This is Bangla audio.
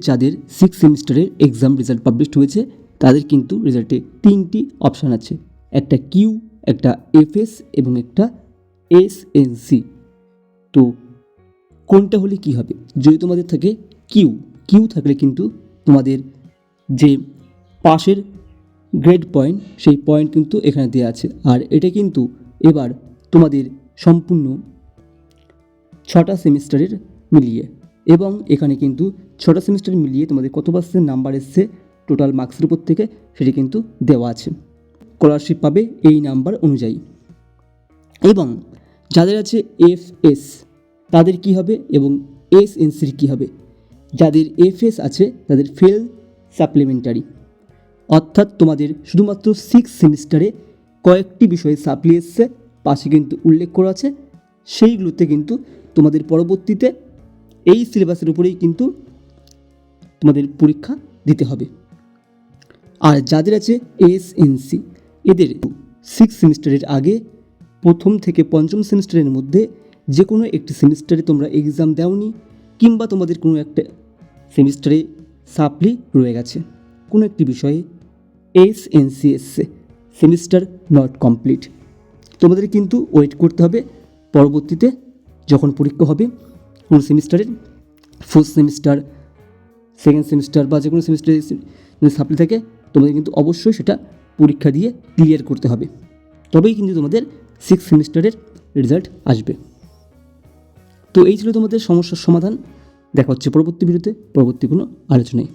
যাদের সিক্স সেমিস্টারের এক্সাম রেজাল্ট পাবলিশ হয়েছে, তাদের কিন্তু রেজাল্টে তিনটি অপশান আছে। একটা কিউ একটা এফএস এবং একটা এসএনসি তো কোনটা হলে কি হবে? যদি তোমাদের থাকে কিউ কিউ থাকলে কিন্তু তোমাদের যে পাশের গ্রেড পয়েন্ট সেই পয়েন্ট কিন্তু এখানে দেওয়া আছে। আর এটা কিন্তু এবার তোমাদের সম্পূর্ণ ছটা সেমিস্টারের মিলিয়ে। এবং এখানে কিন্তু ছটা সেমিস্টার মিলিয়ে তোমাদের কত পার্সেন্ট নাম্বার এসছে টোটাল মার্কসের উপর থেকে সেটি কিন্তু দেওয়া আছে। স্কলারশিপ পাবে এই নাম্বার অনুযায়ী। এবং যাদের আছে এফ এস তাদের কি হবে এবং এস এনসির কী হবে? যাদের এফ এস আছে, তাদের ফেল সাপ্লিমেন্টারি অর্থাৎ তোমাদের শুধুমাত্র সিক্স সেমিস্টারে কয়েকটি বিষয়ে সাপ্লি এসছে, পাশে কিন্তু উল্লেখ করা আছে। সেইগুলোতে কিন্তু তোমাদের পরবর্তীতে এই সিলেবাসের উপরেই কিন্তু তোমাদের পরীক্ষা দিতে হবে। আর যাদের আছে এস এসএনসি এদের সিক্স সেমিস্টারের আগে প্রথম থেকে পঞ্চম সেমিস্টারের মধ্যে যে কোনো একটি সেমিস্টারে তোমরা এক্সাম দাওনি কিংবা তোমাদের কোনো একটা সেমিস্টারে সাপ্লি রয়ে গেছে। কোনো একটি বিষয়ে এস এনসি এসছে সেমিস্টার নট কমপ্লিট তোমাদের কিন্তু ওয়েট করতে হবে। পরবর্তীতে যখন পরীক্ষা হবে কোন সেমিস্টারের ফোর্থ সেমিস্টার সেকেন্ড সেমিস্টার বা যে কোনো সেমিস্টারে যদি সাপ্লি থাকে, তোমাদের কিন্তু অবশ্যই সেটা পরীক্ষা দিয়ে ক্লিয়ার করতে হবে। তবেই কিন্তু তোমাদের সিক্স সেমিস্টারের রেজাল্ট আসবে। তো এই ছিল তোমাদের সমস্যার সমাধান। দেখা হচ্ছে পরবর্তী বিরুদ্ধে পরবর্তী কোনো আলোচনায়।